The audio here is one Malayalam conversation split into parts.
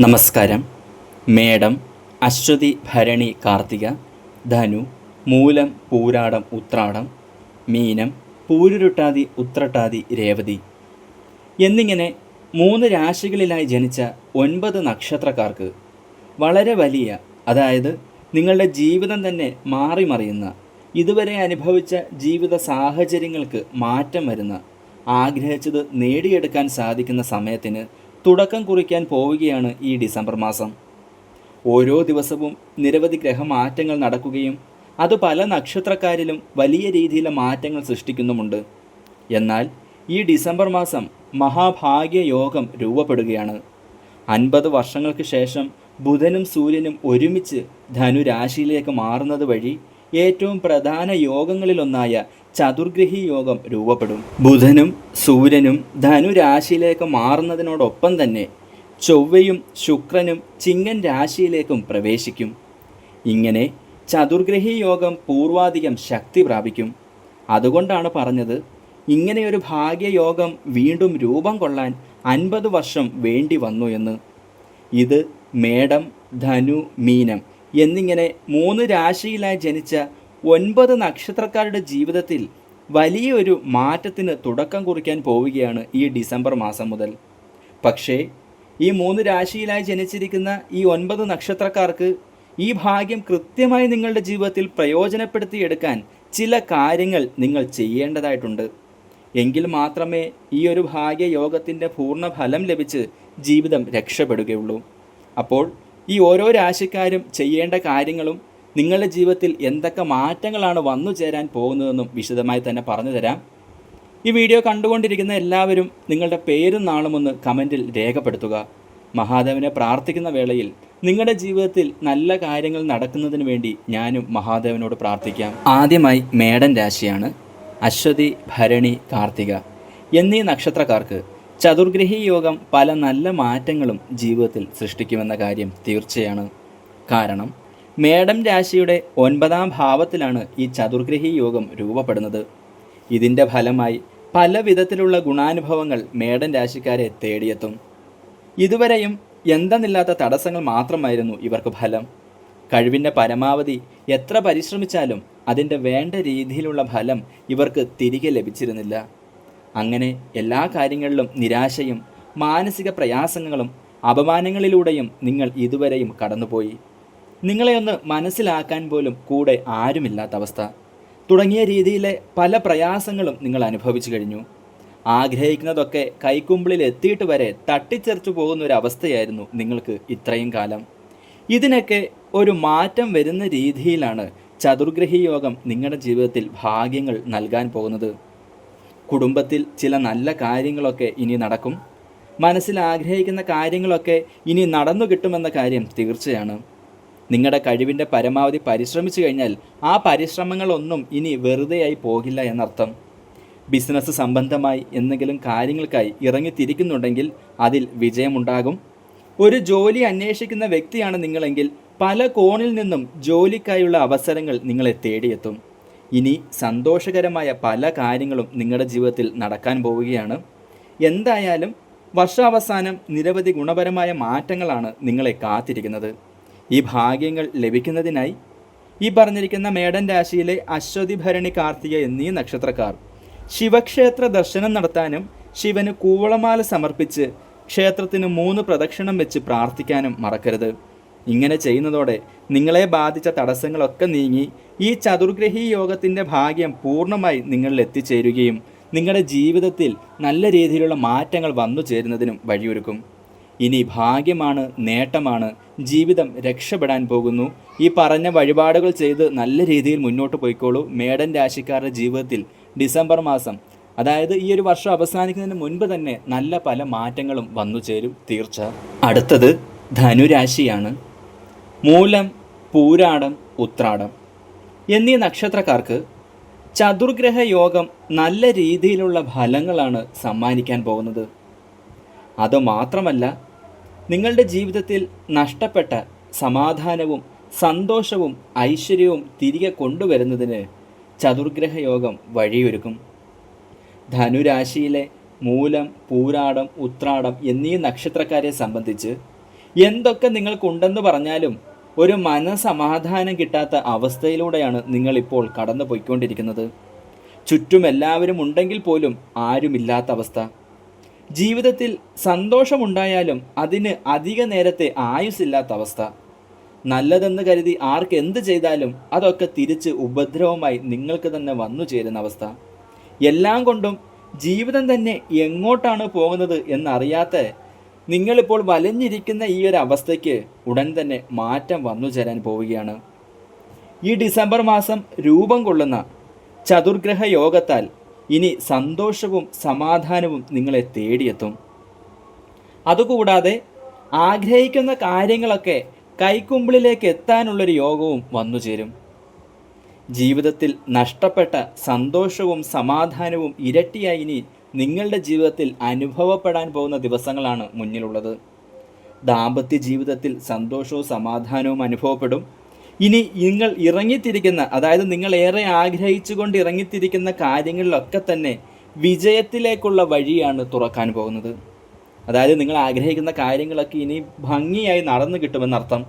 നമസ്കാരം. മേടം അശ്വതി ഭരണി കാർത്തിക ധനു മൂലം പൂരാടം ഉത്രാടം മീനം പൂരുരുട്ടാതി ഉത്രട്ടാതി രേവതി എന്നിങ്ങനെ മൂന്ന് രാശികളിലായി ജനിച്ച ഒൻപത് നക്ഷത്രക്കാർക്ക് വളരെ വലിയ അതായത് നിങ്ങളുടെ ജീവിതം തന്നെ മാറി മറിയുന്ന ഇതുവരെ അനുഭവിച്ച ജീവിത സാഹചര്യങ്ങൾക്ക് മാറ്റം വരുന്ന ആഗ്രഹിച്ചത് നേടിയെടുക്കാൻ സാധിക്കുന്ന സമയത്തിന് തുടക്കം കുറിക്കാൻ പോവുകയാണ് ഈ ഡിസംബർ മാസം. ഓരോ ദിവസവും നിരവധി ഗ്രഹമാറ്റങ്ങൾ നടക്കുകയും അത് പല നക്ഷത്രക്കാരിലും വലിയ രീതിയിലെ മാറ്റങ്ങൾ സൃഷ്ടിക്കുന്നുമുണ്ട്. എന്നാൽ ഈ ഡിസംബർ മാസം മഹാഭാഗ്യയോഗം രൂപപ്പെടുകയാണ്. അൻപത് വർഷങ്ങൾക്ക് ശേഷം ബുധനും സൂര്യനും ഒരുമിച്ച് ധനുരാശിയിലേക്ക് മാറുന്നത് വഴി ഏറ്റവും പ്രധാന യോഗങ്ങളിലൊന്നായ ചതുർഗ്രഹി യോഗം രൂപപ്പെടും. ബുധനും സൂര്യനും ധനുരാശിയിലേക്ക് മാറുന്നതിനോടൊപ്പം തന്നെ ചൊവ്വയും ശുക്രനും ചിങ്ങൻ രാശിയിലേക്കും പ്രവേശിക്കും. ഇങ്ങനെ ചതുർഗ്രഹി യോഗം പൂർവാധികം ശക്തി പ്രാപിക്കും. അതുകൊണ്ടാണ് പറഞ്ഞത് ഇങ്ങനെയൊരു ഭാഗ്യയോഗം വീണ്ടും രൂപം കൊള്ളാൻ അൻപത് വർഷം വേണ്ടി വന്നു എന്ന്. ഇത് മേടം ധനു മീനം എന്നിങ്ങനെ മൂന്ന് രാശിയിലായി ജനിച്ച ഒൻപത് നക്ഷത്രക്കാരുടെ ജീവിതത്തിൽ വലിയൊരു മാറ്റത്തിന് തുടക്കം കുറിക്കാൻ പോവുകയാണ് ഈ ഡിസംബർ മാസം മുതൽ. പക്ഷേ ഈ മൂന്ന് രാശിയിലായി ജനിച്ചിരിക്കുന്ന ഈ ഒൻപത് നക്ഷത്രക്കാർക്ക് ഈ ഭാഗ്യം കൃത്യമായി നിങ്ങളുടെ ജീവിതത്തിൽ പ്രയോജനപ്പെടുത്തിയെടുക്കാൻ ചില കാര്യങ്ങൾ നിങ്ങൾ ചെയ്യേണ്ടതായിട്ടുണ്ട്. എങ്കിൽ മാത്രമേ ഈ ഒരു ഭാഗ്യയോഗത്തിന്റെ പൂർണ ഫലം ലഭിച്ച് ജീവിതം രക്ഷപ്പെടുകയുള്ളൂ. അപ്പോൾ ഈ ഓരോ രാശിക്കാരും ചെയ്യേണ്ട കാര്യങ്ങളും നിങ്ങളുടെ ജീവിതത്തിൽ എന്തൊക്കെ മാറ്റങ്ങളാണ് വന്നു ചേരാൻ പോകുന്നതെന്നും വിശദമായി തന്നെ പറഞ്ഞു തരാം. ഈ വീഡിയോ കണ്ടുകൊണ്ടിരിക്കുന്ന എല്ലാവരും നിങ്ങളുടെ പേരും നാളും ഒന്ന് കമന്റിൽ രേഖപ്പെടുത്തുക. മഹാദേവനെ പ്രാർത്ഥിക്കുന്ന വേളയിൽ നിങ്ങളുടെ ജീവിതത്തിൽ നല്ല കാര്യങ്ങൾ നടക്കുന്നതിന് വേണ്ടി ഞാനും മഹാദേവനോട് പ്രാർത്ഥിക്കാം. ആദ്യമായി മേടൻ രാശിയാണ്. അശ്വതി ഭരണി കാർത്തിക എന്നീ നക്ഷത്രക്കാർക്ക് ചതുർഗ്രഹി യോഗം പല നല്ല മാറ്റങ്ങളും ജീവിതത്തിൽ സൃഷ്ടിക്കുമെന്ന കാര്യം തീർച്ചയാണ്. കാരണം മേടം രാശിയുടെ ഒൻപതാം ഭാവത്തിലാണ് ഈ ചതുർഗ്രഹി യോഗം രൂപപ്പെടുന്നത്. ഇതിന്റെ ഫലമായി പല വിധത്തിലുള്ള ഗുണാനുഭവങ്ങൾ മേടൻ രാശിക്കാരെ തേടിയെത്തും. ഇതുവരെയും എന്തെന്നില്ലാത്ത തടസ്സങ്ങൾ മാത്രമായിരുന്നു ഇവർക്ക് ഫലം. കഴിവിന്റെ പരമാവധി എത്ര പരിശ്രമിച്ചാലും അതിന്റെ വേണ്ട രീതിയിലുള്ള ഫലം ഇവർക്ക് തിരികെ ലഭിച്ചിരുന്നില്ല. അങ്ങനെ എല്ലാ കാര്യങ്ങളിലും നിരാശയും മാനസിക പ്രയാസങ്ങളും അപമാനങ്ങളിലൂടെയും നിങ്ങൾ ഇതുവരെയും കടന്നുപോയി. നിങ്ങളെ ഒന്ന് മനസ്സിലാക്കാൻ പോലും കൂടെ ആരുമില്ലാത്ത അവസ്ഥ. തുടങ്ങിയ രീതിയിലെ പല പ്രയാസങ്ങളും നിങ്ങൾ അനുഭവിച്ചു കഴിഞ്ഞു. ആഗ്രഹിക്കുന്നതൊക്കെ കൈക്കുമ്പിളിൽ എത്തിയിട്ട് വരെ തട്ടിച്ചെറിച്ചു പോകുന്ന ഒരു അവസ്ഥയായിരുന്നു നിങ്ങൾക്ക് ഇത്രയും കാലം. ഇതിനൊക്കെ ഒരു മാറ്റം വരുന്ന രീതിയിലാണ് ചതുർഗ്രഹി യോഗം നിങ്ങളുടെ ജീവിതത്തിൽ ഭാഗ്യങ്ങൾ നൽകാൻ പോകുന്നത്. കുടുംബത്തിൽ ചില നല്ല കാര്യങ്ങളൊക്കെ ഇനി നടക്കും. മനസ്സിൽ ആഗ്രഹിക്കുന്ന കാര്യങ്ങളൊക്കെ ഇനി നടന്നു കിട്ടുമെന്ന കാര്യം തീർച്ചയാണ്. നിങ്ങളുടെ കഴിവിന്റെ പരമാവധി പരിശ്രമിച്ചു കഴിഞ്ഞാൽ ആ പരിശ്രമങ്ങളൊന്നും ഇനി വെറുതെയായി പോകില്ല എന്നർത്ഥം. ബിസിനസ് സംബന്ധമായി എന്തെങ്കിലും കാര്യങ്ങൾക്കായി ഇറങ്ങിത്തിരിക്കുന്നുണ്ടെങ്കിൽ അതിൽ വിജയമുണ്ടാകും. ഒരു ജോലി അന്വേഷിക്കുന്ന വ്യക്തിയാണ് നിങ്ങളെങ്കിൽ പല കോണിൽ നിന്നും ജോലിക്കായുള്ള അവസരങ്ങൾ നിങ്ങളെ തേടിയെത്തും. ഇനി സന്തോഷകരമായ പല കാര്യങ്ങളും നിങ്ങളുടെ ജീവിതത്തിൽ നടക്കാൻ പോവുകയാണ്. എന്തായാലും വർഷാവസാനം നിരവധി ഗുണപരമായ മാറ്റങ്ങളാണ് നിങ്ങളെ കാത്തിരിക്കുന്നത്. ഈ ഭാഗ്യങ്ങൾ ലഭിക്കുന്നതിനായി ഈ പറഞ്ഞിരിക്കുന്ന മേടൻ രാശിയിലെ അശ്വതി ഭരണി കാർത്തിക എന്നീ നക്ഷത്രക്കാർ ശിവക്ഷേത്ര ദർശനം നടത്താനും ശിവന് കൂവളമാല സമർപ്പിച്ച് ക്ഷേത്രത്തിന് മൂന്ന് പ്രദക്ഷിണം വെച്ച് പ്രാർത്ഥിക്കാനും മറക്കരുത്. ഇങ്ങനെ ചെയ്യുന്നതോടെ നിങ്ങളെ ബാധിച്ച തടസ്സങ്ങളൊക്കെ നീങ്ങി ഈ ചതുർഗ്രഹി യോഗത്തിന്റെ ഭാഗ്യം പൂർണമായി നിങ്ങളിൽ എത്തിച്ചേരുകയും നിങ്ങളുടെ ജീവിതത്തിൽ നല്ല രീതിയിലുള്ള മാറ്റങ്ങൾ വന്നു ചേരുന്നതിനും വഴിയൊരുക്കും. ഇനി ഭാഗ്യമാണ് നേട്ടമാണ് ജീവിതം രക്ഷപ്പെടാൻ പോകുന്നു. ഈ പറഞ്ഞ വഴിപാടുകൾ ചെയ്ത് നല്ല രീതിയിൽ മുന്നോട്ട് പോയിക്കോളൂ. മേടൻ രാശിക്കാരുടെ ജീവിതത്തിൽ ഡിസംബർ മാസം അതായത് ഈ ഒരു വർഷം അവസാനിക്കുന്നതിന് മുൻപ് തന്നെ നല്ല പല മാറ്റങ്ങളും വന്നു ചേരും തീർച്ച. അടുത്തത് ധനുരാശിയാണ്. മൂലം പൂരാടം ഉത്രാടം എന്നീ നക്ഷത്രക്കാർക്ക് ചതുർഗ്രഹ യോഗം നല്ല രീതിയിലുള്ള ഫലങ്ങളാണ് സമ്മാനിക്കാൻ പോകുന്നത്. അതുമാത്രമല്ല നിങ്ങളുടെ ജീവിതത്തിൽ നഷ്ടപ്പെട്ട സമാധാനവും സന്തോഷവും ഐശ്വര്യവും തിരികെ കൊണ്ടുവരുന്നതിന് ചതുർഗ്രഹ യോഗം വഴിയൊരുക്കും. ധനുരാശിയിലെ മൂലം പൂരാടം ഉത്രാടം എന്നീ നക്ഷത്രക്കാരെ സംബന്ധിച്ച് എന്തൊക്കെ നിങ്ങൾക്കുണ്ടെന്ന് പറഞ്ഞാലും ഒരു മനസമാധാനം കിട്ടാത്ത അവസ്ഥയിലൂടെയാണ് നിങ്ങളിപ്പോൾ കടന്നു പോയിക്കൊണ്ടിരിക്കുന്നത് ചുറ്റും എല്ലാവരും ഉണ്ടെങ്കിൽ പോലും ആരുമില്ലാത്ത അവസ്ഥ. ജീവിതത്തിൽ സന്തോഷമുണ്ടായാലും അതിന് അധിക നേരത്തെ ആയുസില്ലാത്ത അവസ്ഥ. നല്ലതെന്ന് കരുതി ആർക്ക് എന്ത് ചെയ്താലും അതൊക്കെ തിരിച്ച് ഉപദ്രവമായി നിങ്ങൾക്ക് തന്നെ വന്നു ചേരുന്ന അവസ്ഥ. എല്ലാം കൊണ്ടും ജീവിതം തന്നെ എങ്ങോട്ടാണ് പോകുന്നത് എന്നറിയാത്ത നിങ്ങളിപ്പോൾ വലഞ്ഞിരിക്കുന്ന ഈ ഒരു അവസ്ഥയ്ക്ക് ഉടൻ തന്നെ മാറ്റം വന്നു ചേരാൻ പോവുകയാണ്. ഈ ഡിസംബർ മാസം രൂപം കൊള്ളുന്ന ചതുർഗ്രഹ യോഗത്താൽ ഇനി സന്തോഷവും സമാധാനവും നിങ്ങളെ തേടിയെത്തും. അതുകൂടാതെ ആഗ്രഹിക്കുന്ന കാര്യങ്ങളൊക്കെ കൈക്കുമ്പിളിലേക്ക് എത്താനുള്ളൊരു യോഗവും വന്നു ചേരും. ജീവിതത്തിൽ നഷ്ടപ്പെട്ട സന്തോഷവും സമാധാനവും ഇരട്ടിയായി ഇനി നിങ്ങളുടെ ജീവിതത്തിൽ അനുഭവപ്പെടാൻ പോകുന്ന ദിവസങ്ങളാണ് മുന്നിലുള്ളത്. ദാമ്പത്യ ജീവിതത്തിൽ സന്തോഷവും സമാധാനവും അനുഭവപ്പെടും. ഇനി നിങ്ങൾ ഇറങ്ങിത്തിരിക്കുന്ന അതായത് നിങ്ങൾ ഏറെ ആഗ്രഹിച്ചുകൊണ്ട് ഇറങ്ങിത്തിരിക്കുന്ന കാര്യങ്ങളിലൊക്കെ തന്നെ വിജയത്തിലേക്കുള്ള വഴിയാണ് തുറക്കാൻ പോകുന്നത്. അതായത് നിങ്ങൾ ആഗ്രഹിക്കുന്ന കാര്യങ്ങളൊക്കെ ഇനി ഭംഗിയായി നടന്നു കിട്ടുമെന്നർത്ഥം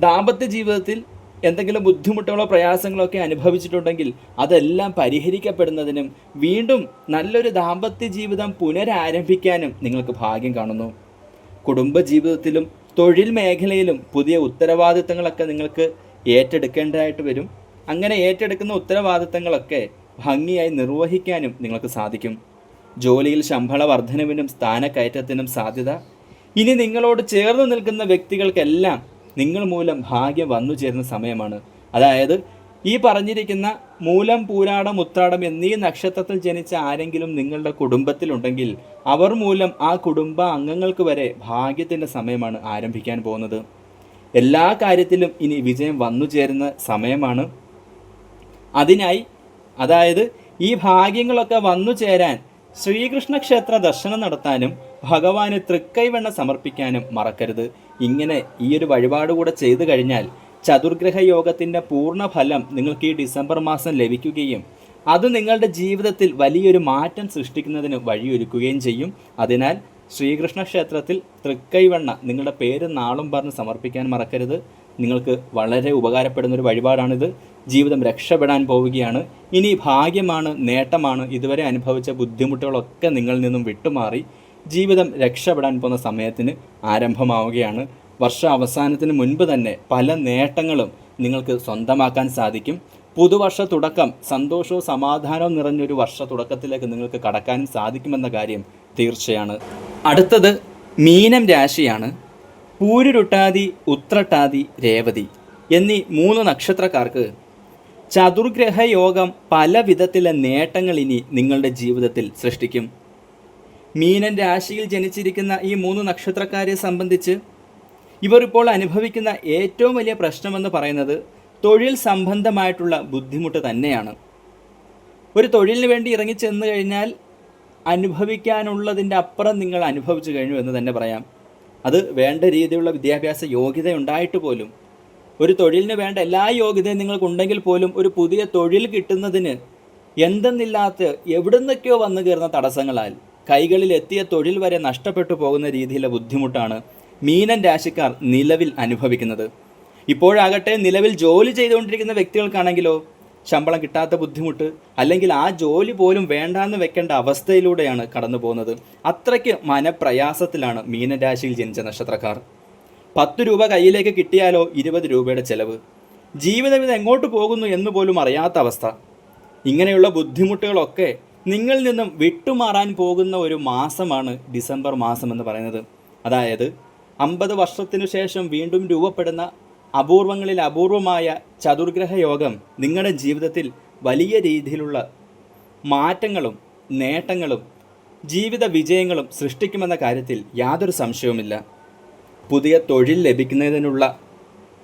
ദാമ്പത്യ ജീവിതത്തിൽ എന്തെങ്കിലും ബുദ്ധിമുട്ടുകളോ പ്രയാസങ്ങളോ ഒക്കെ അനുഭവിച്ചിട്ടുണ്ടെങ്കിൽ അതെല്ലാം പരിഹരിക്കപ്പെടുന്നതിനും വീണ്ടും നല്ലൊരു ദാമ്പത്യ ജീവിതം പുനരാരംഭിക്കാനും നിങ്ങൾക്ക് ഭാഗ്യം കാണുന്നു. കുടുംബ ജീവിതത്തിലും തൊഴിൽ മേഖലയിലും പുതിയ ഉത്തരവാദിത്തങ്ങളൊക്കെ നിങ്ങൾക്ക് ഏറ്റെടുക്കേണ്ടതായിട്ട് വരും. അങ്ങനെ ഏറ്റെടുക്കുന്ന ഉത്തരവാദിത്തങ്ങളൊക്കെ ഭംഗിയായി നിർവഹിക്കാനും നിങ്ങൾക്ക് സാധിക്കും. ജോലിയിൽ ശമ്പള വർധനവിനും സ്ഥാനക്കയറ്റത്തിനും സാധ്യത. ഇനി നിങ്ങളോട് ചേർന്ന് നിൽക്കുന്ന വ്യക്തികൾക്കെല്ലാം നിങ്ങൾ മൂലം ഭാഗ്യം വന്നു ചേരുന്ന സമയമാണ്. അതായത് ഈ പറഞ്ഞിരിക്കുന്ന മൂലം പൂരാടം ഉത്രാടം എന്നീ നക്ഷത്രത്തിൽ ജനിച്ച ആരെങ്കിലും നിങ്ങളുടെ കുടുംബത്തിലുണ്ടെങ്കിൽ അവർ മൂലം ആ കുടുംബ അംഗങ്ങൾക്ക് വരെ ഭാഗ്യത്തിന്റെ സമയമാണ് ആരംഭിക്കാൻ പോകുന്നത്. എല്ലാ കാര്യത്തിലും ഇനി വിജയം വന്നു ചേരുന്ന സമയമാണ്. അതിനായി അതായത് ഈ ഭാഗ്യങ്ങളൊക്കെ വന്നു ചേരാൻ ശ്രീകൃഷ്ണ ക്ഷേത്ര ദർശനം നടത്താനും ഭഗവാന് തൃക്കൈവെണ്ണ സമർപ്പിക്കാനും മറക്കരുത്. ഇങ്ങനെ ഈ ഒരു വഴിപാട് കൂടെ ചെയ്തു കഴിഞ്ഞാൽ ചതുർഗ്രഹ യോഗത്തിന്റെ പൂർണ ഫലം നിങ്ങൾക്ക് ഈ ഡിസംബർ മാസം ലഭിക്കുകയും അത് നിങ്ങളുടെ ജീവിതത്തിൽ വലിയൊരു മാറ്റം സൃഷ്ടിക്കുന്നതിന് വഴിയൊരുക്കുകയും ചെയ്യും. അതിനാൽ ശ്രീകൃഷ്ണ ക്ഷേത്രത്തിൽ തൃക്കൈവണ്ണ നിങ്ങളുടെ പേര് നാളും പറഞ്ഞ് സമർപ്പിക്കാൻ മറക്കരുത്. നിങ്ങൾക്ക് വളരെ ഉപകാരപ്പെടുന്ന ഒരു വഴിപാടാണിത്. ജീവിതം രക്ഷപ്പെടാൻ പോവുകയാണ്. ഇനി ഭാഗ്യമാണ് നേട്ടമാണ് ഇതുവരെ അനുഭവിച്ച ബുദ്ധിമുട്ടുകളൊക്കെ നിങ്ങളിൽ നിന്നും വിട്ടുമാറി. ജീവിതം രക്ഷപ്പെടാൻ പോകുന്ന സമയത്തിന് ആരംഭമാവുകയാണ്. വർഷ അവസാനത്തിന് മുൻപ് തന്നെ പല നേട്ടങ്ങളും നിങ്ങൾക്ക് സ്വന്തമാക്കാൻ സാധിക്കും. പുതുവർഷ തുടക്കം സന്തോഷവും സമാധാനവും നിറഞ്ഞൊരു വർഷ തുടക്കത്തിലേക്ക് നിങ്ങൾക്ക് കടക്കാനും സാധിക്കുമെന്ന കാര്യം തീർച്ചയാണ്. അടുത്തത് മീനം രാശിയാണ്. പൂരുരുട്ടാതി ഉത്രട്ടാതി രേവതി എന്നീ മൂന്ന് നക്ഷത്രക്കാർക്ക് ചതുർഗ്രഹ യോഗം പല വിധത്തിലെ നേട്ടങ്ങൾ ഇനി നിങ്ങളുടെ ജീവിതത്തിൽ സൃഷ്ടിക്കും. മീനൻ രാശിയിൽ ജനിച്ചിരിക്കുന്ന ഈ മൂന്ന് നക്ഷത്രക്കാരെ സംബന്ധിച്ച് ഇവർ ഇപ്പോൾ അനുഭവിക്കുന്ന ഏറ്റവും വലിയ പ്രശ്നമെന്ന് പറയുന്നത് തൊഴിൽ സംബന്ധമായിട്ടുള്ള ബുദ്ധിമുട്ട് തന്നെയാണ്. ഒരു തൊഴിലിന് വേണ്ടി ഇറങ്ങി ചെന്ന് കഴിഞ്ഞാൽ അനുഭവിക്കാനുള്ളതിന്റെ അപ്പുറം നിങ്ങൾ അനുഭവിച്ചു കഴിഞ്ഞു എന്ന് തന്നെ പറയാം. അത് വേണ്ട രീതിയിലുള്ള വിദ്യാഭ്യാസ യോഗ്യത ഉണ്ടായിട്ട് പോലും ഒരു തൊഴിലിന് വേണ്ട എല്ലാ യോഗ്യതയും നിങ്ങൾക്കുണ്ടെങ്കിൽ പോലും ഒരു പുതിയ തൊഴിൽ കിട്ടുന്നതിന് എന്തെന്നില്ലാത്ത എവിടുന്നൊക്കെയോ വന്നു കയറുന്ന തടസ്സങ്ങളാൽ കൈകളിൽ എത്തിയ തൊഴിൽ വരെ നഷ്ടപ്പെട്ടു പോകുന്ന രീതിയിലെ ബുദ്ധിമുട്ടാണ് മീനൻ രാശിക്കാർ നിലവിൽ അനുഭവിക്കുന്നത്. ഇപ്പോഴാകട്ടെ നിലവിൽ ജോലി ചെയ്തുകൊണ്ടിരിക്കുന്ന വ്യക്തികൾക്കാണെങ്കിലോ ശമ്പളം കിട്ടാത്ത ബുദ്ധിമുട്ട് അല്ലെങ്കിൽ ആ ജോലി പോലും വേണ്ടാന്ന് വെക്കേണ്ട അവസ്ഥയിലൂടെയാണ് കടന്നു പോകുന്നത് അത്രയ്ക്ക് മനപ്രയാസത്തിലാണ് മീനരാശിയിൽ ജനിച്ച നക്ഷത്രക്കാർ. പത്ത് രൂപ കയ്യിലേക്ക് കിട്ടിയാലോ ഇരുപത് രൂപയുടെ ചെലവ്. ജീവിതം ഇത് എങ്ങോട്ട് പോകുന്നു എന്ന് പോലും അറിയാത്ത അവസ്ഥ. ഇങ്ങനെയുള്ള ബുദ്ധിമുട്ടുകളൊക്കെ നിങ്ങളിൽ നിന്നും വിട്ടുമാറാൻ പോകുന്ന ഒരു മാസമാണ് ഡിസംബർ മാസം എന്ന് പറയുന്നത്. അതായത് അമ്പത് വർഷത്തിനു ശേഷം വീണ്ടും രൂപപ്പെടുന്ന അപൂർവങ്ങളിൽ അപൂർവമായ ചതുർഗ്രഹ യോഗം നിങ്ങളുടെ ജീവിതത്തിൽ വലിയ രീതിയിലുള്ള മാറ്റങ്ങളും നേട്ടങ്ങളും ജീവിത വിജയങ്ങളും സൃഷ്ടിക്കുമെന്ന കാര്യത്തിൽ യാതൊരു സംശയവുമില്ല. പുതിയ തൊഴിൽ ലഭിക്കുന്നതിനുള്ള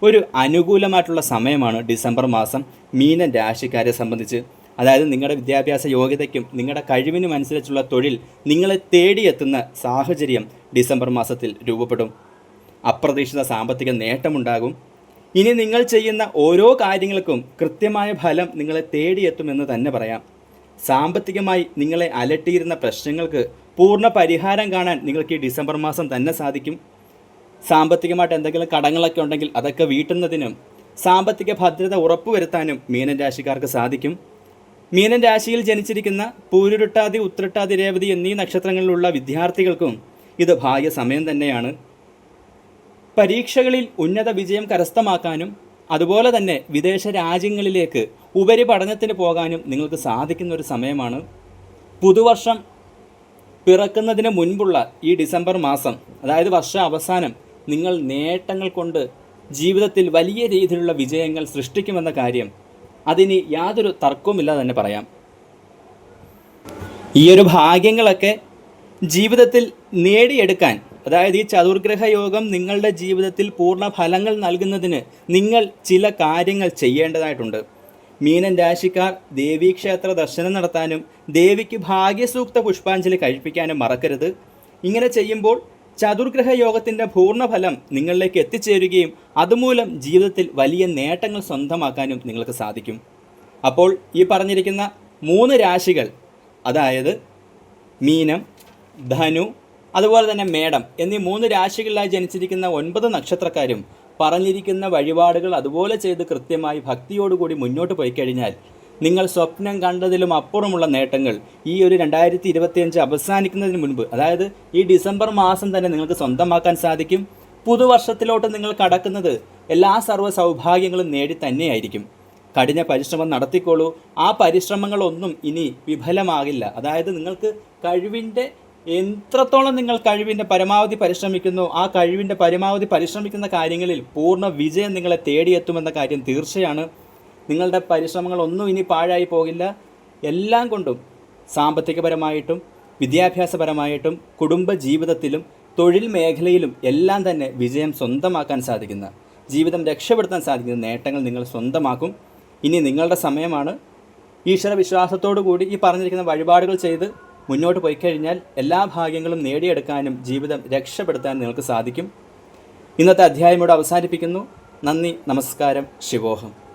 ഒരു അനുകൂലമായിട്ടുള്ള സമയമാണ് ഡിസംബർ മാസം മീനൻ രാശിക്കാരെ സംബന്ധിച്ച്. അതായത് നിങ്ങളുടെ വിദ്യാഭ്യാസ യോഗ്യതയ്ക്കും നിങ്ങളുടെ കഴിവിനും അനുസരിച്ചുള്ള തൊഴിൽ നിങ്ങളെ തേടിയെത്തുന്ന സാഹചര്യം ഡിസംബർ മാസത്തിൽ രൂപപ്പെടും. അപ്രതീക്ഷിത സാമ്പത്തിക നേട്ടമുണ്ടാകും. ഇനി നിങ്ങൾ ചെയ്യുന്ന ഓരോ കാര്യങ്ങൾക്കും കൃത്യമായ ഫലം നിങ്ങളെ തേടിയെത്തുമെന്ന് തന്നെ പറയാം. സാമ്പത്തികമായി നിങ്ങളെ അലട്ടിയിരുന്ന പ്രശ്നങ്ങൾക്ക് പൂർണ പരിഹാരം കാണാൻ നിങ്ങൾക്ക് ഈ ഡിസംബർ മാസം തന്നെ സാധിക്കും. സാമ്പത്തികമായിട്ട് എന്തെങ്കിലും കടങ്ങളൊക്കെ ഉണ്ടെങ്കിൽ അതൊക്കെ വീട്ടുന്നതിനും സാമ്പത്തിക ഭദ്രത ഉറപ്പുവരുത്താനും മീനൻ രാശിക്കാർക്ക് സാധിക്കും. മീനൻ രാശിയിൽ ജനിച്ചിരിക്കുന്ന പൂരുരുട്ടാതി ഉത്രട്ടാതി രേവതി എന്നീ നക്ഷത്രങ്ങളിലുള്ള വിദ്യാർത്ഥികൾക്കും ഇത് ഭാഗ്യ സമയം തന്നെയാണ്. പരീക്ഷകളിൽ ഉന്നത വിജയം കരസ്ഥമാക്കാനും അതുപോലെ തന്നെ വിദേശ രാജ്യങ്ങളിലേക്ക് ഉപരിപഠനത്തിന് പോകാനും നിങ്ങൾക്ക് സാധിക്കുന്ന ഒരു സമയമാണ്. പുതുവർഷം പിറക്കുന്നതിന് മുൻപുള്ള ഈ ഡിസംബർ മാസം അതായത് വർഷ അവസാനം നിങ്ങൾ നേട്ടങ്ങൾ കൊണ്ട് ജീവിതത്തിൽ വലിയ രീതിയിലുള്ള വിജയങ്ങൾ സൃഷ്ടിക്കുമെന്ന കാര്യം അതിന് യാതൊരു തർക്കവുമില്ല തന്നെ പറയാം. ഈ ഒരു ഭാഗ്യങ്ങളൊക്കെ ജീവിതത്തിൽ നേടിയെടുക്കാൻ അതായത് ഈ ചതുർഗ്രഹ യോഗം നിങ്ങളുടെ ജീവിതത്തിൽ പൂർണ ഫലങ്ങൾ നൽകുന്നതിന് നിങ്ങൾ ചില കാര്യങ്ങൾ ചെയ്യേണ്ടതായിട്ടുണ്ട്. മീനൻ രാശിക്കാർ ദേവീക്ഷേത്ര ദർശനം നടത്താനും ദേവിക്ക് ഭാഗ്യസൂക്ത പുഷ്പാഞ്ജലി കഴിപ്പിക്കാനും മറക്കരുത്. ഇങ്ങനെ ചെയ്യുമ്പോൾ ചതുർഗ്രഹ യോഗത്തിന്റെ പൂർണഫലം നിങ്ങളിലേക്ക് എത്തിച്ചേരുകയും അതുമൂലം ജീവിതത്തിൽ വലിയ നേട്ടങ്ങൾ സ്വന്തമാക്കാനും നിങ്ങൾക്ക് സാധിക്കും. അപ്പോൾ ഈ പറഞ്ഞിരിക്കുന്ന മൂന്ന് രാശികൾ അതായത് മീനം ധനു അതുപോലെ തന്നെ മേടം എന്നീ മൂന്ന് രാശികളിലായി ജനിച്ചിരിക്കുന്ന ഒൻപത് നക്ഷത്രക്കാരും പറഞ്ഞിരിക്കുന്ന വഴിപാടുകൾ അതുപോലെ ചെയ്ത് കൃത്യമായി ഭക്തിയോടുകൂടി മുന്നോട്ട് പോയി കഴിഞ്ഞാൽ നിങ്ങൾ സ്വപ്നം കണ്ടതിലും അപ്പുറമുള്ള നേട്ടങ്ങൾ ഈ ഒരു രണ്ടായിരത്തി ഇരുപത്തിയഞ്ച് അവസാനിക്കുന്നതിന് മുൻപ് അതായത് ഈ ഡിസംബർ മാസം തന്നെ നിങ്ങൾക്ക് സ്വന്തമാക്കാൻ സാധിക്കും. പുതുവർഷത്തിലോട്ട് നിങ്ങൾ കടക്കുന്നത് എല്ലാ സർവ സൗഭാഗ്യങ്ങളും നേടി തന്നെയായിരിക്കും. കഠിന പരിശ്രമം നടത്തിക്കോളൂ. ആ പരിശ്രമങ്ങളൊന്നും ഇനി വിഫലമാകില്ല. അതായത് നിങ്ങൾക്ക് കഴിവിന്റെ എത്രത്തോളം നിങ്ങൾ കഴിവിന്റെ പരമാവധി പരിശ്രമിക്കുന്നു ആ കഴിവിന്റെ പരമാവധി പരിശ്രമിക്കുന്ന കാര്യങ്ങളിൽ പൂർണ വിജയം നിങ്ങളെ തേടിയെത്തുമെന്ന കാര്യം തീർച്ചയാണ്. നിങ്ങളുടെ പരിശ്രമങ്ങളൊന്നും ഇനി പാഴായി പോകില്ല. എല്ലാം കൊണ്ടും സാമ്പത്തികപരമായിട്ടും വിദ്യാഭ്യാസപരമായിട്ടും കുടുംബ ജീവിതത്തിലും തൊഴിൽ മേഖലയിലും എല്ലാം തന്നെ വിജയം സ്വന്തമാക്കാൻ സാധിക്കുന്ന ജീവിതം രക്ഷപ്പെടുത്താൻ സാധിക്കുന്ന നേട്ടങ്ങൾ നിങ്ങൾ സ്വന്തമാക്കും. ഇനി നിങ്ങളുടെ സമയമാണ്. ഈശ്വര വിശ്വാസത്തോടു കൂടി ഈ പറഞ്ഞിരിക്കുന്ന വഴിപാടുകൾ ചെയ്ത് മുന്നോട്ട് പോയി കഴിഞ്ഞാൽ എല്ലാ ഭാഗ്യങ്ങളും നേടിയെടുക്കാനും ജീവിതം രക്ഷപ്പെടുത്താനും നിങ്ങൾക്ക് സാധിക്കും. ഇന്നത്തെ അധ്യായം ഇവിടെ അവസാനിപ്പിക്കുന്നു. നന്ദി നമസ്കാരം ശിവോഹം.